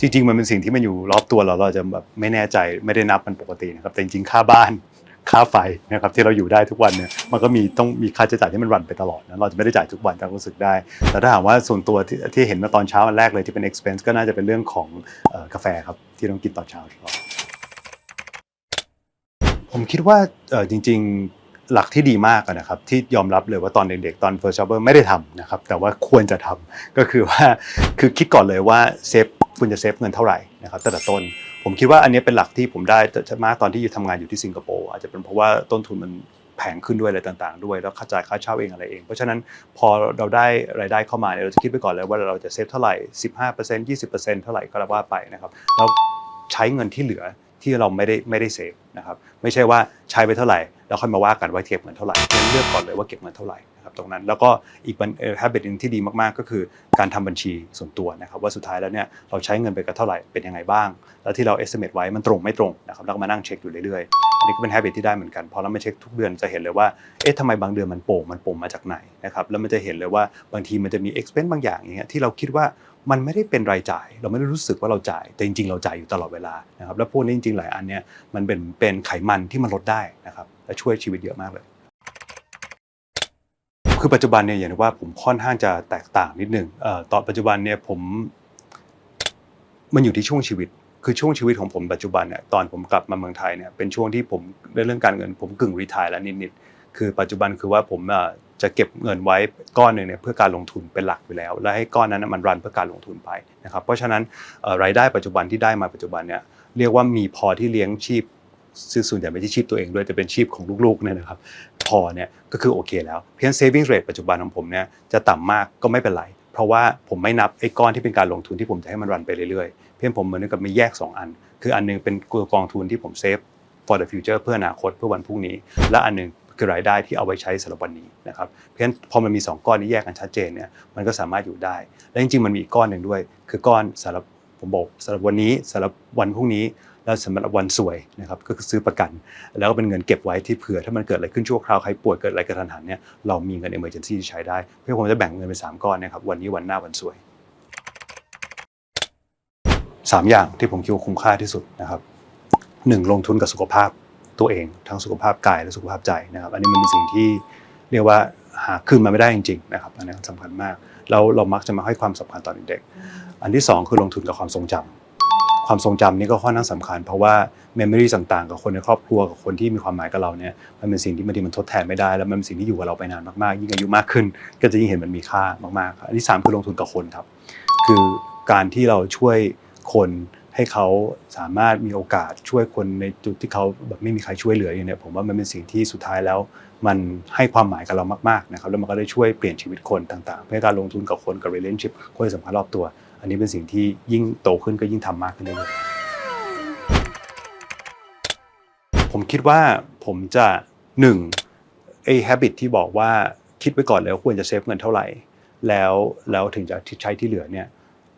จริง ๆ มันเป็นสิ่งที่มันอยู่รอบตัวเราเราจะแบบไม่แน่ใจไม่ได้นับมันปกตินะครับแต่จริงๆค่าบ้านค่าไฟนะครับที่เราอยู่ได้ทุกวันเนี่ยมันก็มีต้องมีค่าใช้จ่ายที่มันรันไปตลอดนะเราจะไม่ได้จ่ายทุกวันแต่รู้สึกได้ แต่ถ้าถามว่าส่วนตัวที่ที่เห็นมาตอนเช้าอันแรกเลยที่เป็น expense ก็น่าจะเป็นเรื่องของออกาแฟครับที่ต้องกินตอนเช้าตลอดผมคิดว่าจริง ๆหลักที่ดีมากนะครับที่ยอมรับเลยว่าตอนเด็กๆตอน first jobber ไม่ได้ทำนะครับแต่ว่าควรจะทำก็คือว่าคือคิดก่อนเลยว่าเซฟ คุณจะเซฟเงินเท่าไหร่นะครับแต่ละต้นผมคิดว่าอันนี้เป็นหลักที่ผมได้มากตอนที่อยู่ทำงานอยู่ที่สิงคโปร์อาจจะเป็นเพราะว่าต้นทุนมันแพงขึ้นด้วยอะไรต่างๆ ด้วยแล้วค่าจ่ายค่าเช่าเองอะไรเอง เพราะฉะนั้นพอเราได้รายได้เข้ามาเนี่ยเราจะคิดไปก่อนเลยว่าเราจะเซฟเท่าไหร่ 15% 20%เท่าไหร่ก็ว่าไปนะครับแล้วใช้เงินที่เหลือที่เราไม่ได้ไม่ได้เซฟนะครับไม่ใช่ว่าใช้ไปเท่าไหร่แล้วค่อยมาว่ากันว่าเก็บเงินเท่าไหร่เลือกก่อนเลยว่าเก็บเงินเท่าไหร่ นะครับตรงนั้นแล้วก็อีกบันเอ่อ habit หนึงที่ดีมากๆ ก็คือการทำบัญชีส่วนตัวนะครับว่าสุดท้ายแล้วเนี่ยเราใช้เงินไปกับเท่าไหร่เป็นยังไงบ้าง แล้วที่เรา estimate ไว้มันตรงไม่ตรงนะครับแล้วก็มานั่งเช็คอยู่เรื่อยๆอันนี้ก็เป็น habit ที่ได้เหมือนกันพอเรามาเช็คทุกเดือนจะเห็นเลยว่าเอ๊ะทำไมบางเดือนมันโป่งมันโป่งมาจากไหนนะครับแล้วมันจะเห็นเลยว่าบางทีมันจะมี expense บางอย่างอย่างเงี้ยที่เราคิดว่ามันไม่ได้เป็นรายจ่าย เราไม่ได้รู้สึกว่าเราจ่าย แต่จริง ๆ เราจ่ายอยู่ตลอดเวลานะครับแล้วพวกนี้จริง ๆ หลายอันเนี่ยมันเป็นเป็นไขมันที่มันลดได้นะครับและช่วยชีวิตเยอะมากเลย คือปัจจุบันเนี่ยอย่างที่ว่าผมค่อนข้างจะแตกต่างนิดนึงเอ่อตอนปัจจุบันเนี่ยผม มันอยู่ที่ช่วงชีวิต คือช่วงชีวิตของผมปัจจุบันเนี่ยตอนผมกลับมาเมืองไทยเนี่ยเป็นช่วงที่ผมในเรื่องการเงิน ผมกึ่งรีทายแล้วนิดๆคือปัจจุบันคือว่าผมจะเก็บเงินไว้ก้อนหนึ่งเนี่ยเพื่อการลงทุนเป็นหลักอยู่แล้ว และให้ก้อนนั้นมันรันเพื่อการลงทุนไปนะครับเพราะฉะนั้นรายได้ปัจจุบันที่ได้มาปัจจุบันเนี่ยเรียกว่ามีพอที่เลี้ยงชีพ ซึ่งส่วนใหญ่ไม่ใช่ชีพตัวเองด้วยแต่เป็นชีพของลูกๆเนี่ยนะครับพอเนี่ยก็คือโอเคแล้วเพียง saving rate ปัจจุบันของผมเนี่ยจะต่ำมากก็ไม่เป็นไร เพราะว่าผมไม่นับไอ้ก้อนที่เป็นการลงทุนที่ผมจะให้มันรันไปเรื่อยๆ เพียงผมเหมือนกับมีแยก 2 อัน คืออันหนึงเป็นกองทุนที่ผมเซฟ for the future เพื่ออนาคตเพื่อวันพรุ่งนี้ และอันหนึงคือรายได้ที่เอาไว้ใช้สำหรับวันนี้นะครับเพราะฉะนั้นพอมันมี 2 ก้อนนี้แยกกันชัดเจนเนี่ยมันก็สามารถอยู่ได้ และจริงๆมันมีอีกก้อนหนึ่งด้วย คือก้อนสำหรับผมบอกสำหรับวันนี้สำหรับวันพรุ่งนี้ แล้วสำหรับวันสวยนะครับก็คือซื้อประกัน แล้วก็เป็นเงินเก็บไว้ที่เผื่อถ้ามันเกิดอะไรขึ้นชั่วคราวใครป่วยเกิดอะไรกระทันหันเนี่ยเรามีเงิน emergency ที่ใช้ได้เพื่อผมจะแบ่งเงินเป็นสามก้อนนะครับวันนี้วันหน้าวันสวยสามอย่างที่ผมคิดว่าคุ้มค่าที่สุดนะครับหนึ่งลงทุนกับสุขภาพตัวเอง ทั้งสุขภาพกายและสุขภาพใจนะครับ อันนี้มันเป็นสิ่งที่เรียกว่าหาคืนมาไม่ได้จริงๆนะครับอันนี้สำคัญมากแล้วเรามักจะมาให้ความสำคัญตอนเด็กอันที่สองคือลงทุนกับความทรงจำ ความทรงจำนี่ก็ค่อนข้างสำคัญ เพราะว่าเมมโมรีต่างๆ กับคนในครอบครัวกับคนที่มีความหมายกับเราเนี่ยมันเป็นสิ่งที่บางทีมันทดแทนไม่ได้ แล้วมันเป็นสิ่งที่อยู่กับเราไปนานมากๆ ยิ่งอายุมากขึ้น ก็จะยิ่งเห็นมันมีค่ามากๆอันที่สามคือลงทุนกับคนครับ คือการที่เราช่วยคนให้เขาสามารถมีโอกาสช่วยคนในจุดที่เขาแบบไม่มีใครช่วยเหลืออยู่เนี้ยผมว่ามันเป็นสิ่งที่สุดท้ายแล้ว มันให้ความหมายกับเรามากๆนะครับแล้วมันก็ได้ช่วยเปลี่ยนชีวิตคนต่างๆเพื่อการลงทุนกับคนกับ relationship คนสำคัญรอบตัว อันนี้เป็นสิ่งที่ยิ่งโตขึ้นก็ยิ่งทำมากขึ้นเรื่อยๆผมคิดว่าผมจะหนึ่งไอ้ habit ที่บอกว่าคิดไว้ก่อนเลยว่าควรจะเซฟเงินเท่าไหร่ แล้วแล้วถึงจะใช้ที่เหลือเนี่ย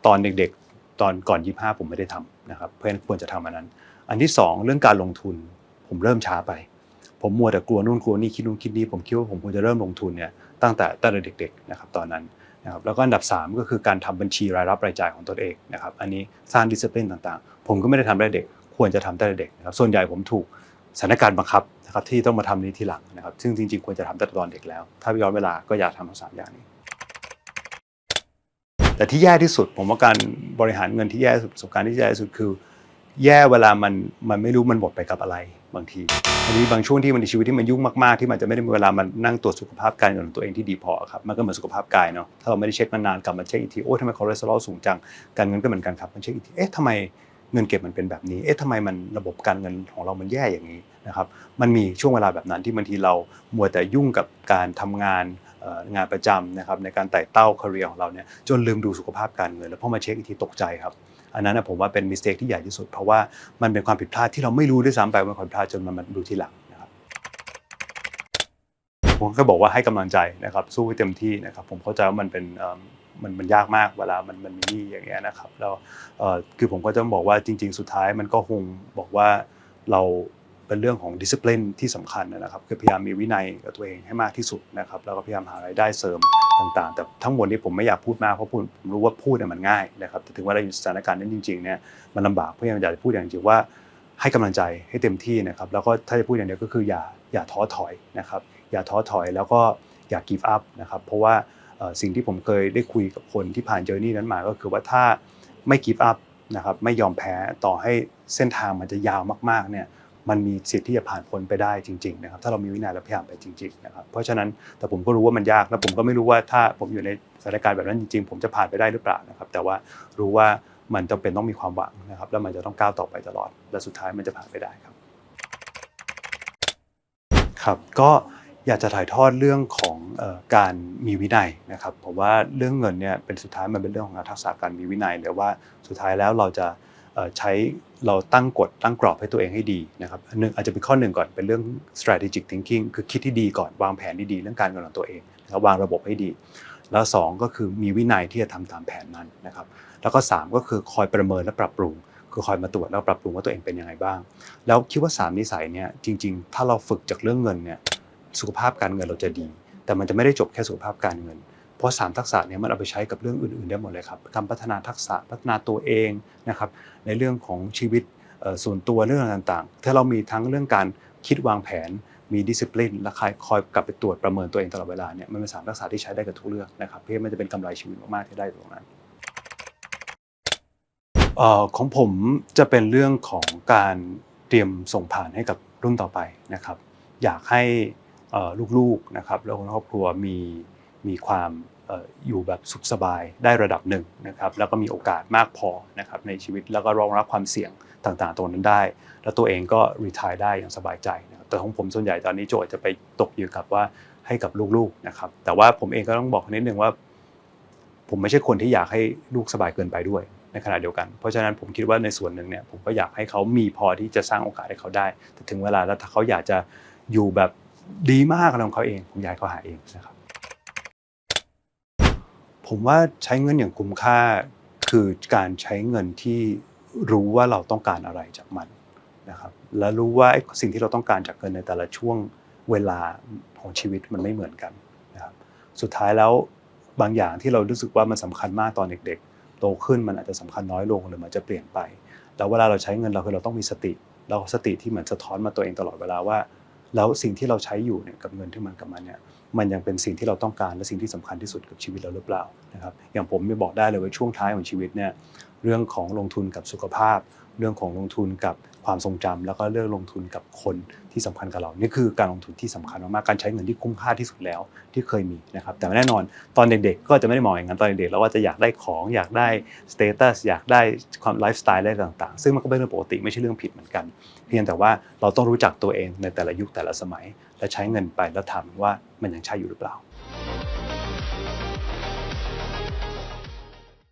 ตอนเด็กๆตอนก่อนยี่ห้าผมไม่ได้ทำนะครับเพราะฉะนั้นควรจะทำอันนั้น อันที่สองเรื่องการลงทุนผมเริ่มช้าไป ผมมัวแต่กลัวนู่นกลัวนี่คิดนู่นคิดนี่ผมคิดว่าผมควรจะเริ่มลงทุนเนี่ยตั้งแต่ตั้งแต่เด็ก ๆ นะครับ ตอนนั้น นะครับแล้วก็อันดับ 3 ก็คือการทำบัญชีรายรับรายจ่ายของตนเองนะครับอันนี้สร้างดิส c ปลินต่างๆ ผมก็ไม่ได้ทำได้เด็ก ควรจะทำได้เด็กนะครับส่วนใหญ่ผมถูกสถานการณ์บังคับนะครับที่ต้องมาทำนี้ทีหลังนะครับซึ่งจริงๆ ควรจะทำตั้งแต่ตอนเด็กแล้ว ถ้าย้อนเวลาก็อยากทำทั้งสามอย่างนี้ แต่ที่แย่ที่สุด ผมว่าการบริหารเงินที่แย่ที่สุดประสบการณ์ที่แย่ที่สุดคือ แย่เวลามันมันไม่รู้มันหมดไปกับอะไร บางทีอันนี้บางช่วงที่มันในชีวิตที่มันยุ่งมากๆที่มันจะไม่ได้มีเวลามันนั่งตรวจสุขภาพการเงินของตัวเองที่ดีพอครับมันก็เหมือนสุขภาพกายเนาะถ้าเราไม่ได้เช็คนานๆกลับมาเช็คอีกทีโอ้ทำไมคอเลสเตอรอลสูงจังการเงินก็เหมือนกันครับมันเช็คอีกทีเอ๊ะทำไมเงินเก็บมันเป็นแบบนี้ เอ๊ะทำไมมันระบบการเงินของเรามันแย่อย่างนี้นะครับ มันมีช่วงเวลาแบบนั้นที่บางทีเรามัวแต่ยุ่งกับการทำงานงานประจำนะครับในการไต่เต้าคาเรียของเราเนี่ยจนลืมดูสุขภาพการเงิน แล้วพอมาเช็คอีกทีตกใจครับ อันนั้นผมว่าเป็นมิสเทคที่ใหญ่ที่สุด เพราะว่ามันเป็นความผิดพลาดที่เราไม่รู้ด้วยซ้ำไปว่าเป็นความผิดพลาดจนมันมาดูทีหลังนะครับผมก็บอกว่าให้กำลังใจนะครับสู้ให้เต็มที่นะครับผมเข้าใจว่ามันเป็นมันมันยากมากเวลามันมันมีนี่อย่างเงี้ยนะครับแล้วคือผมก็จะบอกว่าจริง ๆ สุดท้ายมันก็คงบอกว่าเรา เป็นเรื่องของดิสซิ p ลินที่สำคัญนะครับคือพยายามมีวินัยกับตัวเองให้มากที่สุดนะครับแล้วก็พยายามหารายได้เสริมต่างๆ แต่ทั้งหมดนี้ผมไม่อยากพูดมากเพราะผมรู้ว่าพูดเนี่ยมันง่ายนะครับแต่ถึงว่าเราอยู่สถานการณ์นั้นจริงๆเนี่ยมันลำบากเพราะฉะนั้นอยากจะพูดอย่างจริงว่าให้กำลังใจให้เต็มที่นะครับแล้วก็ถ้าจะพูดอย่างเดียวก็คืออย่าอย่าท้อถอยนะครับอย่าท้อถอยแล้วก็อย่า give up นะครับเพราะว่าสิ่งที่ผมเคยได้คุยกับคนที่ผ่านเจอร์นี่นั้นมาก็คือว่าถ้าไม่ give up นะครับไม่ยอมแพ้ต่อให้เส้นทางมันจะยาวมากๆเนี่ย มันมีสิทธิ์ที่จะผ่านพ้นไปได้จริงๆนะครับถ้าเรามีวินัยและพยายามไปจริงๆนะครับเพราะฉะนั้นแต่ผมก็รู้ว่ามันยากและผมก็ไม่รู้ว่าถ้าผมอยู่ในสถานการณ์แบบนั้นจริงๆ ผมจะผ่านไปได้หรือเปล่านะครับแต่ว่ารู้ว่ามันจำเป็นต้องมีความหวังนะครับแล้วมันจะต้องก้าวต่อไปตลอด และสุดท้ายมันจะผ่านไปได้ครับครับก็อยากจะถ่ายทอดเรื่องของออการมีวินัยนะครับผมว่าเรื่องเงินเนี่ยเป็นสุดท้ายมันเป็นเรื่องของทักษะการมีวินัยหรือว่าสุดท้ายแล้วเราจะ ใช้เราตั้งกฎตั้งกรอบให้ตัวเองให้ดีนะครับหนึ่งอาจจะเป็นข้อหนึ่งก่อนเป็นเรื่อง strategic thinking คือคิดที่ดีก่อนวางแผนที่ดีเรื่องการเงินของตัวเองนะครับวางระบบให้ดี แล้วสองก็คือมีวินัยที่จะทำตามแผนนั้นนะครับแล้วก็สามก็คือคอยประเมินและปรับปรุง คือคอยมาตรวจแล้วปรับปรุงว่าตัวเองเป็นยังไงบ้าง แล้วคิดว่าสามนิสัยเนี่ยจริง ๆ ถ้าเราฝึกจากเรื่องเงินเนี่ยสุขภาพการเงินเราจะดี แต่มันจะไม่ได้จบแค่สุขภาพการเงิน เพราะสามทักษะเนี้มันเอาไปใช้กับเรื่องอื่น ๆ ได้หมดเลยครับการพัฒนาทักษะพัฒนาตัวเองนะครับในเรื่องของชีวิตส่วนตัวเรื่องต่างๆ ถ้าเรามีทั้งเรื่องการคิดวางแผนมีดิสซิ p ลินและคอยคอยกลับไปตรวจประเมินตัวเองตลอดเวลาเนี่ยมันเป็นสามทักษะที่ใช้ได้กับทุกเรื่องนะครับเพื่อมันจะเป็นกำไรชีวิตมากๆที่ได้ตรงนั้นออของผมจะเป็นเรื่องของการเตรียมส่งผ่านให้กับรุ่นต่อไปนะครับ อยากให้ลูกๆนะครับแล้วครอบครัวมี มีความอยู่แบบสุขสบายได้ระดับหนึ่งนะครับแล้วก็มีโอกาสมากพอนะครับในชีวิตแล้วก็รองรับความเสี่ยงต่างๆตรงนั้นได้ แล้วตัวเองก็รีทายได้อย่างสบายใจนะครับแต่ของผมส่วนใหญ่ตอนนี้โจทย์จะไปตกอยู่กับว่าให้กับลูกๆนะครับแต่ว่าผมเองก็ต้องบอกนิดนึงว่า ผมไม่ใช่คนที่อยากให้ลูกสบายเกินไปด้วยในขณะเดียวกัน เพราะฉะนั้นผมคิดว่าในส่วนหนึ่งเนี่ยผมก็อยากให้เขามีพอที่จะสร้างโอกาสให้เขาได้ แต่ถึงเวลาแล้วถ้าเขาอยากจะอยู่แบบดีมากของเขาเอง ผมอยากให้เขาหาเองนะครับ ผมว่าใช้เงินอย่างคุ้มค่า คือการใช้เงินที่รู้ว่าเราต้องการอะไรจากมันนะครับและรู้ว่าสิ่งที่เราต้องการจากเงินในแต่ละช่วงเวลาของชีวิตมันไม่เหมือนกันนะครับสุดท้ายแล้วบางอย่างที่เรารู้สึกว่ามันสำคัญมากตอนเด็กๆ โตขึ้นมันอาจจะสำคัญน้อยลงหรือมันจะเปลี่ยนไป แล้วเวลาเราใช้เงินเราคือเราต้องมีสติ เราสติที่เหมือนสะท้อนมาตัวเองตลอดเวลาว่า แล้วสิ่งที่เราใช้อยู่เนี่ยกับเงินที่มันกับมันเนี่ยมันยังเป็นสิ่งที่เราต้องการและสิ่งที่สำคัญที่สุดกับชีวิตเราหรือเปล่านะครับอย่างผมไม่บอกได้เลยว่าช่วงท้ายของชีวิตเนี่ย เรื่องของลงทุนกับสุขภาพ เรื่องของลงทุนกับความทรงจำแล้วก็เรื่องลงทุนกับคนที่สำคัญกับเรา นี่คือการลงทุนที่สำคัญมากๆการใช้เงินที่คุ้มค่าที่สุดแล้วที่เคยมีนะครับแต่แน่นอนตอนเด็กๆ ก็จะไม่ได้มองอย่างนั้นตอนเด็กๆเราว่าจะอยากได้ของอยากได้สเตตัสอยากได้ความไลฟ์สไตล์อะไรต่างๆ ซึ่งมันก็เป็นเรื่องปกติไม่ใช่เรื่องผิดเหมือนกัน เพียงแต่ว่าเราต้องรู้จักตัวเองในแต่ละยุคแต่ละสมัย และใช้เงินไปแล้วทำว่ามันยังใช่อยู่หรือเปล่า